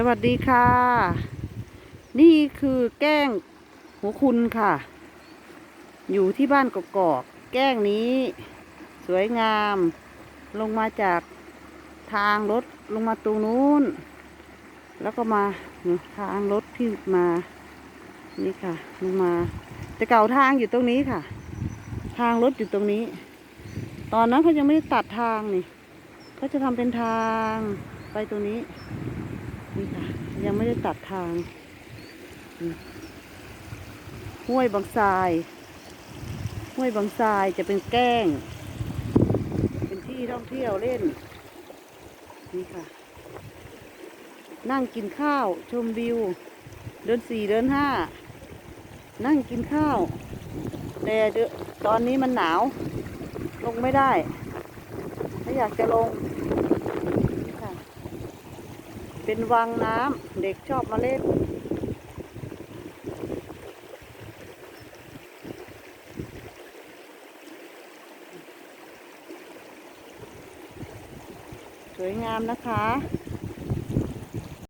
สวัสดีค่ะ นี่คือแก้งหัวคุณค่ะ อยู่ที่บ้านกกอกแก้งนี้ สวยงาม ลงมาจากทางรถลงมาตรงนู้น แล้วก็มาทางรถที่มานี่ค่ะลงมาแต่เก่าทางอยู่ตรงนี้ค่ะ ทางรถอยู่ตรงนี้ ตอนนั้นเขายังไม่ได้ตัดทางนี่เขาจะทำเป็นทางไปตรงนี้ ยังไม่ได้ตัดทาง ห้วยบางทราย ห้วยบางทรายจะเป็นแก้ง เป็นที่ท่องเที่ยวเล่น นี่ค่ะ นั่งกินข้าว ชมวิว เดินสี่เดินห้า นั่งกินข้าว แต่ตอนนี้มันหนาว ลงไม่ได้ ถ้าอยากจะลง เป็นวังน้ำเด็กชอบมาเล่นสวยงามนะคะ